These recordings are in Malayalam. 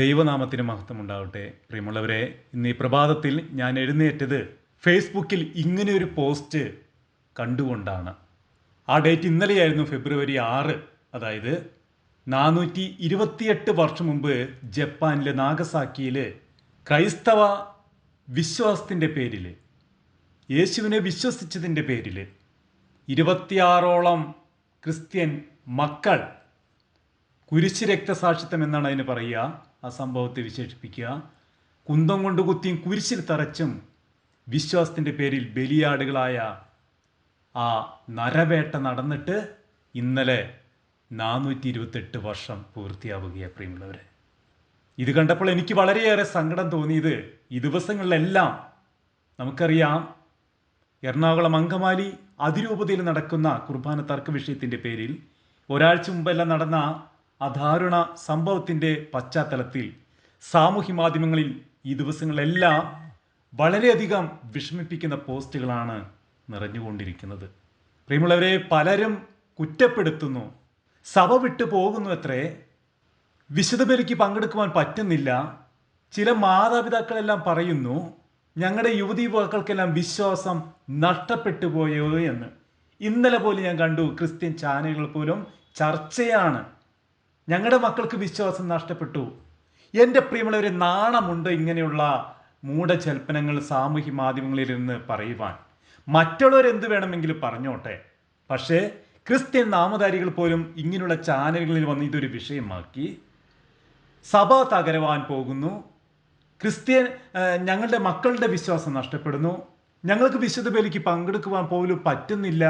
ദൈവനാമത്തിന് മഹത്വം ഉണ്ടാവട്ടെ പ്രിയമുള്ളവരെ ഇന്ന് ഈ പ്രഭാതത്തിൽ ഞാൻ എഴുന്നേറ്റത് ഫേസ്ബുക്കിൽ ഇങ്ങനെ ഒരു പോസ്റ്റ് കണ്ടുകൊണ്ടാണ്. ആ ഡേറ്റ് ഇന്നലെയായിരുന്നു ഫെബ്രുവരി ആറ്. അതായത് നാനൂറ്റി ഇരുപത്തിയെട്ട് വർഷം മുമ്പ് ജപ്പാനിലെ നാഗസാക്കിയിൽ ക്രൈസ്തവ വിശ്വാസത്തിന്റെ പേരിൽ യേശുവിനെ വിശ്വസിച്ചതിന്റെ പേരിൽ ഇരുപത്തിയാറോളം ക്രിസ്ത്യൻ മക്കൾ കുരിശ് രക്തസാക്ഷിത്വം എന്നാണ് അതിന് പറയുക. ആ സംഭവത്തെ വിശേഷിപ്പിക്കുക. കുന്തം കൊണ്ട് കുത്തിയും കുരിശിൽ തറച്ചും വിശ്വാസത്തിന്റെ പേരിൽ ബലിയാടുകളായ ആ നരവേട്ട നടന്നിട്ട് ഇന്നലെ നാനൂറ്റി ഇരുപത്തെട്ട് വർഷം പൂർത്തിയാവുകയാണ് പ്രിയമുള്ളവരെ. ഇത് കണ്ടപ്പോൾ എനിക്ക് വളരെയേറെ സങ്കടം തോന്നിയത് ഈ ദിവസങ്ങളിലെല്ലാം നമുക്കറിയാം എറണാകുളം അങ്കമാലി അതിരൂപതയിൽ നടക്കുന്ന കുർബാന തർക്ക വിഷയത്തിന്റെ പേരിൽ ഒരാഴ്ച മുമ്പെല്ലാം നടന്ന അധാരുണ സംഭവത്തിന്റെ പശ്ചാത്തലത്തിൽ സാമൂഹ്യ മാധ്യമങ്ങളിൽ ഈ ദിവസങ്ങളെല്ലാം വളരെയധികം വിഷമിപ്പിക്കുന്ന പോസ്റ്റുകളാണ് നിറഞ്ഞുകൊണ്ടിരിക്കുന്നത്. പ്രിയമുള്ളവരെ പലരും കുറ്റപ്പെടുത്തുന്നു. സഭ വിട്ടു പോകുന്നു അത്രേ. വിശുദ്ധ ബലിക്ക് പങ്കെടുക്കുവാൻ പറ്റുന്നില്ല. ചില മാതാപിതാക്കളെല്ലാം പറയുന്നു ഞങ്ങളുടെ യുവതി യുവാക്കൾക്കെല്ലാം വിശ്വാസം നഷ്ടപ്പെട്ടു പോയോ? എന്ന്. ഇന്നലെ പോലും ഞാൻ കണ്ടു ക്രിസ്ത്യൻ ചാനലുകൾ പോലും ചർച്ചയാണ് ഞങ്ങളുടെ മക്കൾക്ക് വിശ്വാസം നഷ്ടപ്പെട്ടു. എന്റെ പ്രിയമുള്ള ഒരു നാണമുണ്ട് ഇങ്ങനെയുള്ള മൂഢചൽപ്പനങ്ങൾ സാമൂഹ്യ മാധ്യമങ്ങളിൽ നിന്ന് പറയുവാൻ. മറ്റുള്ളവർ എന്ത് വേണമെങ്കിലും പറഞ്ഞോട്ടെ. പക്ഷേ ക്രിസ്ത്യൻ നാമധാരികൾ പോലും ഇങ്ങനെയുള്ള ചാനലുകളിൽ വന്ന് ഇതൊരു വിഷയമാക്കി. സഭ തകരുവാൻ പോകുന്നു. ക്രിസ്ത്യൻ ഞങ്ങളുടെ മക്കളുടെ വിശ്വാസം നഷ്ടപ്പെടുന്നു. ഞങ്ങൾക്ക് വിശുദ്ധ ബലിക്ക് പങ്കെടുക്കുവാൻ പോലും പറ്റുന്നില്ല.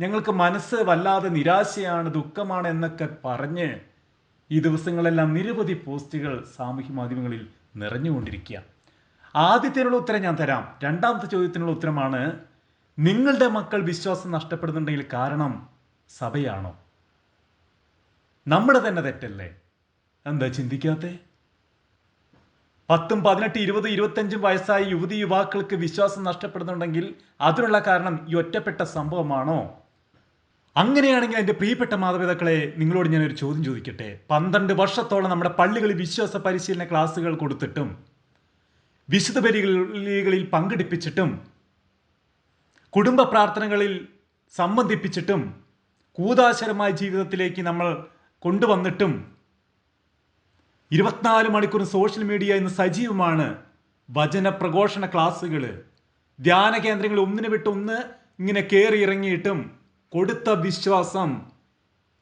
ഞങ്ങൾക്ക് മനസ്സ് വല്ലാതെ നിരാശയാണ് ദുഃഖമാണ് എന്നൊക്കെ പറഞ്ഞ് ഈ ദിവസങ്ങളെല്ലാം നിരവധി പോസ്റ്റുകൾ സാമൂഹ്യ മാധ്യമങ്ങളിൽ നിറഞ്ഞുകൊണ്ടിരിക്കുക. ആദ്യത്തിനുള്ള ഉത്തരം ഞാൻ തരാം. രണ്ടാമത്തെ ചോദ്യത്തിനുള്ള ഉത്തരമാണ് നിങ്ങളുടെ മക്കൾ വിശ്വാസം നഷ്ടപ്പെടുന്നുണ്ടെങ്കിൽ കാരണം സഭയാണോ? നമ്മുടെ തന്നെ തെറ്റല്ലേ? എന്താ ചിന്തിക്കാത്തേ? പത്തും പതിനെട്ട് ഇരുപത് ഇരുപത്തഞ്ചും വയസ്സായ യുവതി യുവാക്കൾക്ക് വിശ്വാസം നഷ്ടപ്പെടുന്നുണ്ടെങ്കിൽ അതിനുള്ള കാരണം ഈ ഒറ്റപ്പെട്ട സംഭവമാണോ? അങ്ങനെയാണെങ്കിൽ എന്റെ പ്രിയപ്പെട്ട മാതാപിതാക്കളെ നിങ്ങളോട് ഞാൻ ഒരു ചോദ്യം ചോദിക്കട്ടെ? പന്ത്രണ്ട് വർഷത്തോളം നമ്മുടെ പള്ളികളിൽ വിശ്വാസ പരിശീലന ക്ലാസ്സുകൾ കൊടുത്തിട്ടും വിശുദ്ധ പരികളിൽ പങ്കെടുപ്പിച്ചിട്ടും കുടുംബ പ്രാർത്ഥനകളിൽ സംബന്ധിപ്പിച്ചിട്ടും കൂതാശരമായ ജീവിതത്തിലേക്ക് നമ്മൾ കൊണ്ടുവന്നിട്ടും ഇരുപത്തിനാല് മണിക്കൂർ സോഷ്യൽ മീഡിയ ഇന്ന് സജീവമാണ് വചന പ്രഘോഷണ ക്ലാസ്സുകൾ. ധ്യാന കേന്ദ്രങ്ങൾ ഒന്നിനെ വിട്ട് ഒന്ന് ഇങ്ങനെ കയറി ഇറങ്ങിയിട്ടും കൊടുത്ത വിശ്വാസം.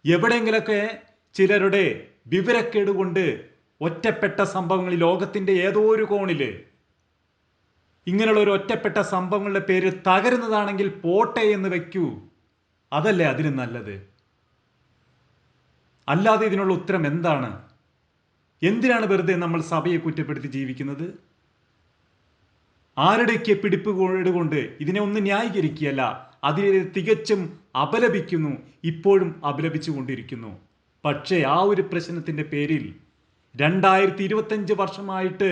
എവിടെയെങ്കിലൊക്കെ ചിലരുടെ വിവരക്കേട് കൊണ്ട് ഒറ്റപ്പെട്ട സംഭവങ്ങൾ ലോകത്തിന്റെ ഏതോ ഒരു കോണിൽ. ഇങ്ങനെയുള്ള ഒരു ഒറ്റപ്പെട്ട സംഭവങ്ങളുടെ പേര് തകരുന്നതാണെങ്കിൽ പോട്ടെ എന്ന് വെക്കൂ അതല്ലേ അതിന് നല്ലത്? അല്ലാതെ ഇതിനുള്ള ഉത്തരം എന്താണ്? എന്തിനാണ് വെറുതെ നമ്മൾ സഭയെ കുറ്റപ്പെടുത്തി ജീവിക്കുന്നത്? ആരുടെയൊക്കെ പിടിപ്പ് കൊണ്ട് ഇതിനെ ഒന്ന് ന്യായീകരിക്കുകയല്ല അതിനെ തികച്ചും അപലപിക്കുന്നു ഇപ്പോഴും അപലപിച്ചു കൊണ്ടിരിക്കുന്നു. പക്ഷേ ആ ഒരു പ്രശ്നത്തിന്റെ പേരിൽ രണ്ടായിരത്തി ഇരുപത്തഞ്ച് വർഷമായിട്ട്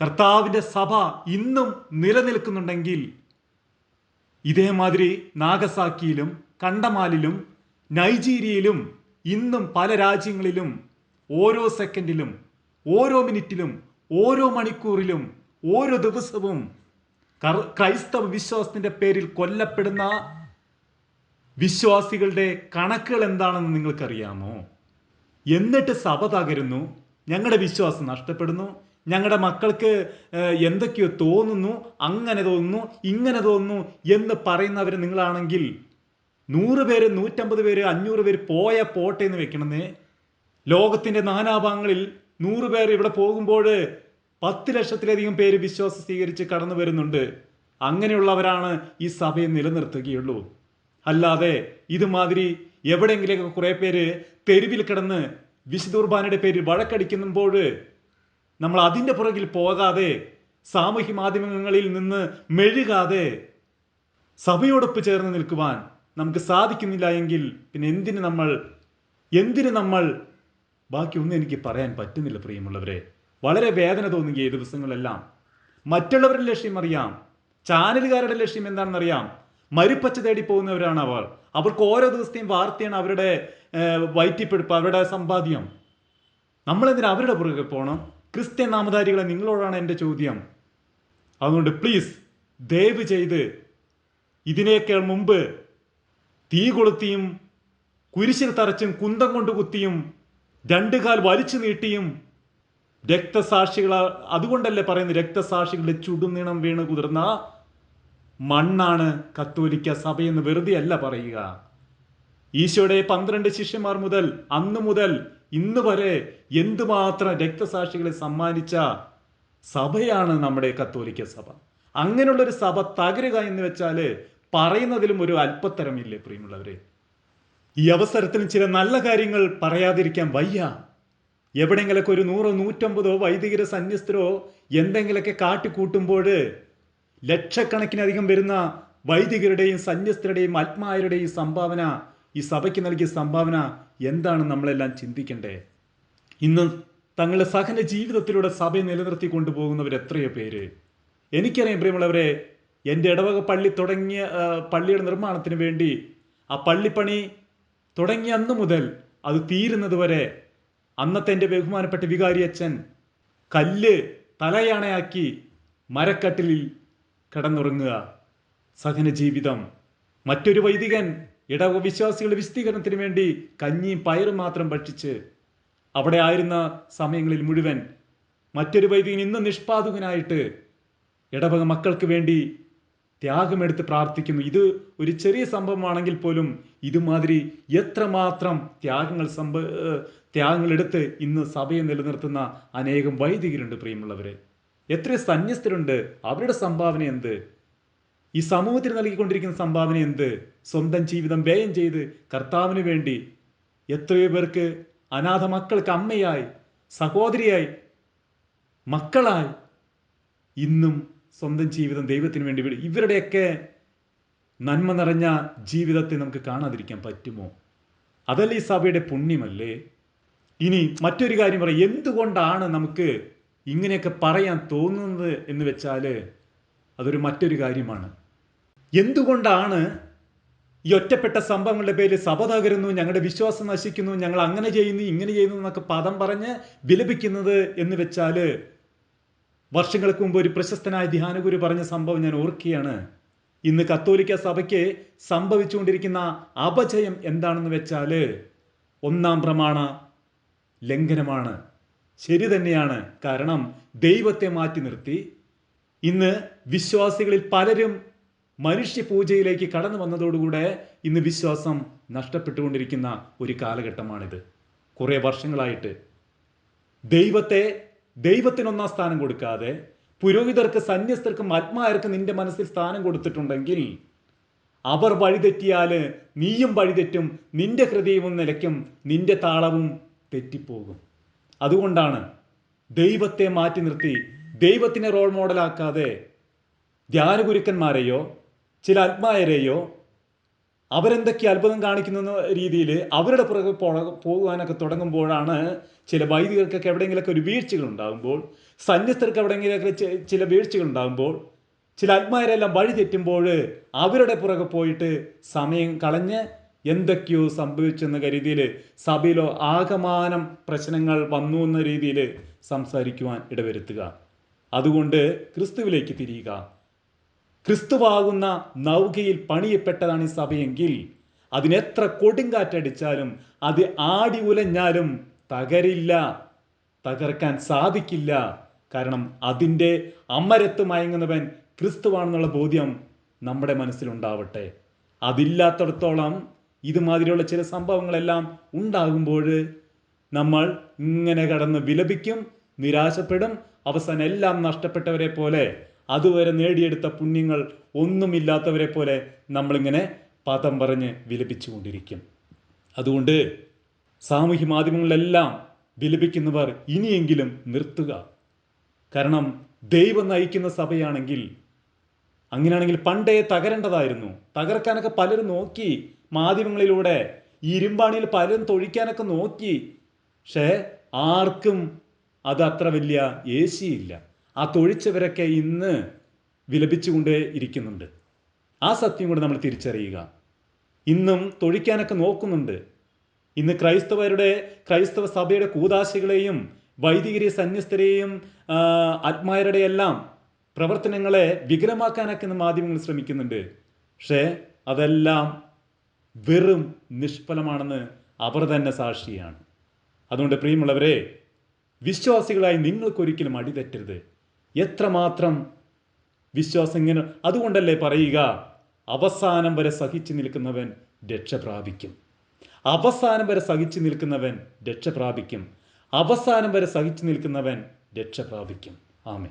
കർത്താവിന്റെ സഭ ഇന്നും നിലനിൽക്കുന്നുണ്ടെങ്കിൽ ഇതേമാതിരി നാഗസാക്കിയിലും കണ്ടമാലിലും നൈജീരിയയിലും ഇന്നും പല രാജ്യങ്ങളിലും ഓരോ സെക്കൻഡിലും ഓരോ മിനിറ്റിലും ഓരോ മണിക്കൂറിലും ഓരോ ദിവസവും ക്രൈസ്തവ വിശ്വാസത്തിന്റെ പേരിൽ കൊല്ലപ്പെടുന്ന വിശ്വാസികളുടെ കണക്കുകൾ എന്താണെന്ന് നിങ്ങൾക്കറിയാമോ? എന്നിട്ട് സഭ തകരുന്നു ഞങ്ങളുടെ വിശ്വാസം നഷ്ടപ്പെടുന്നു ഞങ്ങളുടെ മക്കൾക്ക് എന്തൊക്കെയോ തോന്നുന്നു അങ്ങനെ തോന്നുന്നു ഇങ്ങനെ തോന്നുന്നു എന്ന് പറയുന്നവർ നിങ്ങളാണെങ്കിൽ നൂറ് പേര് നൂറ്റമ്പത് പേര് അഞ്ഞൂറ് പേര് പോയ പോട്ടെ എന്ന് വെക്കണമെന്നേ ലോകത്തിന്റെ നാനാഭാഗങ്ങളിൽ നൂറ് പേർ ഇവിടെ പോകുമ്പോൾ പത്ത് ലക്ഷത്തിലധികം പേര് വിശ്വാസം സ്വീകരിച്ച് കടന്നു വരുന്നുണ്ട്. അങ്ങനെയുള്ളവരാണ് ഈ സഭയെ നിലനിർത്തുകയുള്ളൂ. അല്ലാതെ ഇതുമാതിരി എവിടെയെങ്കിലൊക്കെ കുറെ പേര് തെരുവിൽ കിടന്ന് വിശുദ്ധുർബാനയുടെ പേരിൽ വഴക്കടിക്കുമ്പോൾ നമ്മൾ അതിന്റെ പുറകിൽ പോകാതെ സാമൂഹ്യ മാധ്യമങ്ങളിൽ നിന്ന് മെഴുകാതെ സഭയോടൊപ്പ് ചേർന്ന് നിൽക്കുവാൻ നമുക്ക് സാധിക്കുന്നില്ല എങ്കിൽ പിന്നെ എന്തിന് നമ്മൾ എന്തിന് നമ്മൾ? ബാക്കിയൊന്നും എനിക്ക് പറയാൻ പറ്റുന്നില്ല പ്രിയമുള്ളവരെ. വളരെ വേദന തോന്നുക ഈ ദിവസങ്ങളെല്ലാം. മറ്റുള്ളവരുടെ ലക്ഷ്യം അറിയാം. ചാനലുകാരുടെ ലക്ഷ്യം എന്താണെന്നറിയാം. മരുപ്പച്ച തേടി പോകുന്നവരാണ് അവർ. അവർക്ക് ഓരോ ദിവസത്തെയും വാർത്തയാണ് അവരുടെ വയറ്റിപ്പിടിപ്പ് അവരുടെ സമ്പാദ്യം. നമ്മളെന്തിനാ അവരുടെ പുറകെ പോകണം ക്രിസ്ത്യൻ നാമധാരികളെ നിങ്ങളോടാണ് എന്റെ ചോദ്യം. അതുകൊണ്ട് പ്ലീസ് ദയവ് ചെയ്ത് ഇതിനേക്കാൾ മുമ്പ് തീ കൊളുത്തിയും കുരിശിൽ തറച്ചും കുന്തം കൊണ്ട് കുത്തിയും രണ്ടു കാൽ വലിച്ചു നീട്ടിയും രക്തസാക്ഷികൾ അതുകൊണ്ടല്ലേ പറയുന്നത് രക്തസാക്ഷികളുടെ ചുടുനീണം വീണ് കുതിർന്ന മണ്ണാണ് കത്തോലിക്ക സഭയെന്ന് വെറുതെ അല്ല പറയുക. ഈശോയുടെ പന്ത്രണ്ട് ശിഷ്യന്മാർ മുതൽ അന്ന് മുതൽ ഇന്ന് വരെ എന്തുമാത്രം രക്തസാക്ഷികളെ സമ്മാനിച്ച സഭയാണ് നമ്മുടെ കത്തോലിക്ക സഭ. അങ്ങനെയുള്ളൊരു സഭ തകരുക എന്ന് വെച്ചാൽ പറയുന്നതിലും ഒരു അല്പത്തരമില്ലേ പ്രിയമുള്ളവരെ? ഈ അവസരത്തിൽ ചില നല്ല കാര്യങ്ങൾ പറയാതിരിക്കാൻ വയ്യ. എവിടെയെങ്കിലൊക്കെ ഒരു നൂറോ നൂറ്റമ്പതോ വൈദികര സന്യസ്തരോ എന്തെങ്കിലൊക്കെ കാട്ടിക്കൂട്ടുമ്പോൾ ലക്ഷക്കണക്കിനധികം വരുന്ന വൈദികരുടെയും സന്യസ്തരുടെയും ആത്മാരുടെയും സംഭാവന ഈ സഭയ്ക്ക് നൽകിയ സംഭാവന എന്താണ് നമ്മളെല്ലാം ചിന്തിക്കേണ്ടേ? ഇന്ന് തങ്ങളുടെ സഹന ജീവിതത്തിലൂടെ സഭയെ നിലനിർത്തി കൊണ്ടുപോകുന്നവർ എത്രയോ പേര്. എനിക്കറിയാം പ്രിയമുള്ളവരെ എന്റെ ഇടവക പള്ളി തുടങ്ങിയ പള്ളിയുടെ നിർമ്മാണത്തിന് വേണ്ടി ആ പള്ളിപ്പണി തുടങ്ങിയ അന്ന് മുതൽ അത് തീരുന്നത് വരെ അന്നത്തെ എന്റെ ബഹുമാനപ്പെട്ട വികാരി അച്ഛൻ കല്ല് തലയാണയാക്കി മരക്കട്ടിലിൽ കിടന്നുറങ്ങുക. സഹന ജീവിതം. മറ്റൊരു വൈദികൻ ഇടവ വിശ്വാസികളുടെ വിശദീകരണത്തിന് വേണ്ടി കഞ്ഞിയും പയറും മാത്രം ഭക്ഷിച്ച് അവിടെ ആയിരുന്ന സമയങ്ങളിൽ മുഴുവൻ മറ്റൊരു വൈദികൻ ഇന്ന് നിഷ്പാതുകനായിട്ട് ഇടവക മക്കൾക്ക് വേണ്ടി ത്യാഗമെടുത്ത് പ്രാർത്ഥിക്കുന്നു. ഇത് ഒരു ചെറിയ സംഭവമാണെങ്കിൽ പോലും ഇതുമാതിരി എത്രമാത്രം ത്യാഗങ്ങൾ സംഭ എടുത്ത് ഇന്ന് സഭയെ നിലനിർത്തുന്ന അനേകം വൈദികരുണ്ട് പ്രിയമുള്ളവരെ. എത്ര സന്യസ്തരുണ്ട്. അവരുടെ സംഭാവന എന്ത്? ഈ സമൂഹത്തിന് നൽകിക്കൊണ്ടിരിക്കുന്ന സംഭാവന എന്ത്? സ്വന്തം ജീവിതം വ്യയം ചെയ്ത് കർത്താവിന് വേണ്ടി എത്രയോ പേർക്ക് അനാഥ മക്കൾക്ക് അമ്മയായി സഹോദരിയായി മക്കളായി ഇന്നും സ്വന്തം ജീവിതം ദൈവത്തിന് വേണ്ടി വിടും. ഇവരുടെയൊക്കെ നന്മ നിറഞ്ഞ ജീവിതത്തെ നമുക്ക് കാണാതിരിക്കാൻ പറ്റുമോ? അതല്ലേ ഈ സഭയുടെ പുണ്യമല്ലേ? ഇനി മറ്റൊരു കാര്യം പറയാം. എന്തുകൊണ്ടാണ് നമുക്ക് ഇങ്ങനെയൊക്കെ പറയാൻ തോന്നുന്നത് എന്ന് വെച്ചാൽ അതൊരു മറ്റൊരു കാര്യമാണ്. എന്തുകൊണ്ടാണ് ഈ ഒറ്റപ്പെട്ട സംഭവങ്ങളുടെ പേരിൽ സഭ തകരുന്നു ഞങ്ങളുടെ വിശ്വാസം നശിക്കുന്നു ഞങ്ങൾ അങ്ങനെ ചെയ്യുന്നു ഇങ്ങനെ ചെയ്യുന്നു എന്നൊക്കെ പദം പറഞ്ഞ് വിലപിക്കുന്നത് എന്ന് വെച്ചാൽ വർഷങ്ങൾക്ക് മുമ്പ് ഒരു പ്രശസ്തനായ ധ്യാനഗുരു പറഞ്ഞ സംഭവം ഞാൻ ഓർക്കുകയാണ്. ഇന്ന് കത്തോലിക്ക സഭയ്ക്ക് സംഭവിച്ചുകൊണ്ടിരിക്കുന്ന അപജയം എന്താണെന്ന് വെച്ചാൽ ഒന്നാം പ്രമാണ ലംഘനമാണ്. ശരി തന്നെയാണ്. കാരണം ദൈവത്തെ മാറ്റി നിർത്തി. ഇന്ന് വിശ്വാസികളിൽ പലരും മനുഷ്യ പൂജയിലേക്ക് കടന്നു വന്നതോടുകൂടെ ഇന്ന് വിശ്വാസം നഷ്ടപ്പെട്ടുകൊണ്ടിരിക്കുന്ന ഒരു കാലഘട്ടമാണിത്. കുറേ വർഷങ്ങളായിട്ട് ദൈവത്തെ ദൈവത്തിന് ഒന്നാം സ്ഥാനം കൊടുക്കാതെ പുരോഹിതർക്ക് സന്യസ്തർക്കും ആത്മാർക്കും നിന്റെ മനസ്സിൽ സ്ഥാനം കൊടുത്തിട്ടുണ്ടെങ്കിൽ അവർ വഴിതെറ്റിയാൽ നീയും വഴിതെറ്റും നിന്റെ ഹൃദയവും നിലയ്ക്കും നിന്റെ താളവും തെറ്റിപ്പോകും. അതുകൊണ്ടാണ് ദൈവത്തെ മാറ്റി നിർത്തി ദൈവത്തിനെ റോൾ മോഡലാക്കാതെ ധ്യാനഗുരുക്കന്മാരെയോ ചില ആത്മായരെയോ അവരെന്തൊക്കെ അത്ഭുതം കാണിക്കുന്ന രീതിയിൽ അവരുടെ പുറകെ പോകാനൊക്കെ തുടങ്ങുമ്പോഴാണ് ചില വൈദികർക്കൊക്കെ എവിടെയെങ്കിലുമൊക്കെ ഒരു വീഴ്ചകൾ ഉണ്ടാകുമ്പോൾ സന്യസ്തർക്ക് എവിടെയെങ്കിലുമൊക്കെ ചില വീഴ്ചകൾ ഉണ്ടാകുമ്പോൾ ചില ആത്മാരെല്ലാം വഴി തെറ്റുമ്പോൾ അവരുടെ പുറകെ പോയിട്ട് സമയം കളഞ്ഞ് എന്തൊക്കെയോ സംഭവിച്ചെന്ന രീതിയിൽ സഭയിലോ ആകമാനം പ്രശ്നങ്ങൾ വന്നു എന്ന രീതിയിൽ സംസാരിക്കുവാൻ ഇടവരുത്തുക. അതുകൊണ്ട് ക്രിസ്തുവിലേക്ക് തിരിയുക. ക്രിസ്തുവാകുന്ന നൗകയിൽ പണിയപ്പെട്ടതാണ് ഈ സഭയെങ്കിൽ അതിനെത്ര കൊടുങ്കാറ്റടിച്ചാലും അത് ആടി ഉലഞ്ഞാലും തകരില്ല തകർക്കാൻ സാധിക്കില്ല. കാരണം അതിന്റെ അമരത്ത് മയങ്ങുന്നവൻ ക്രിസ്തുവാണെന്നുള്ള ബോധ്യം നമ്മുടെ മനസ്സിലുണ്ടാവട്ടെ. അതില്ലാത്തടത്തോളം ഇതുമാതിരിയുള്ള ചില സംഭവങ്ങളെല്ലാം ഉണ്ടാകുമ്പോൾ നമ്മൾ ഇങ്ങനെ കടന്ന് വിലപിക്കും നിരാശപ്പെടും അവസാനം എല്ലാം നഷ്ടപ്പെട്ടവരെ പോലെ അതുവരെ നേടിയെടുത്ത പുണ്യങ്ങൾ ഒന്നുമില്ലാത്തവരെ പോലെ നമ്മളിങ്ങനെ പദം പറഞ്ഞ് വിലപിച്ചുകൊണ്ടിരിക്കും. അതുകൊണ്ട് സാമൂഹ്യ മാധ്യമങ്ങളിലെല്ലാം വിലപിക്കുന്നവർ ഇനിയെങ്കിലും നിർത്തുക. കാരണം ദൈവം നയിക്കുന്ന സഭയാണെങ്കിൽ അങ്ങനെയാണെങ്കിൽ പണ്ടേ തകരേണ്ടതായിരുന്നു. തകർക്കാനൊക്കെ പലരും നോക്കി മാധ്യമങ്ങളിലൂടെ ഇരുമ്പാണിയിൽ പലരും തൊഴിക്കാനൊക്കെ നോക്കി. പക്ഷേ ആർക്കും അത് അത്ര വലിയ ഏശിയില്ല. ആ തൊഴിച്ചവരൊക്കെ ഇന്ന് വിലപിച്ചുകൊണ്ടേ ഇരിക്കുന്നുണ്ട്. ആ സത്യം കൂടെ നമ്മൾ തിരിച്ചറിയുക. ഇന്നും തൊഴിക്കാനൊക്കെ നോക്കുന്നുണ്ട്. ഇന്ന് ക്രൈസ്തവരുടെ ക്രൈസ്തവ സഭയുടെ കൂതാശികളെയും വൈദികരെ സന്യസ്തരെയും ആത്മാരുടെ എല്ലാം പ്രവർത്തനങ്ങളെ വികലമാക്കാനൊക്കെ മാധ്യമങ്ങൾ ശ്രമിക്കുന്നുണ്ട്. പക്ഷേ അതെല്ലാം വെറും നിഷ്ഫലമാണെന്ന് അവർ തന്നെ സാക്ഷിയാണ്. അതുകൊണ്ട് പ്രിയമുള്ളവരെ വിശ്വാസികളായി നിങ്ങൾക്കൊരിക്കലും അടിതെറ്റരുത്. എത്രമാത്രം വിശ്വാസം ഇങ്ങനെ അതുകൊണ്ടല്ലേ പറയുക? അവസാനം വരെ സഹിച്ചു നിൽക്കുന്നവൻ രക്ഷ പ്രാപിക്കും. അവസാനം വരെ സഹിച്ചു നിൽക്കുന്നവൻ രക്ഷ പ്രാപിക്കും. അവസാനം വരെ സഹിച്ചു നിൽക്കുന്നവൻ രക്ഷ പ്രാപിക്കും. ആമേ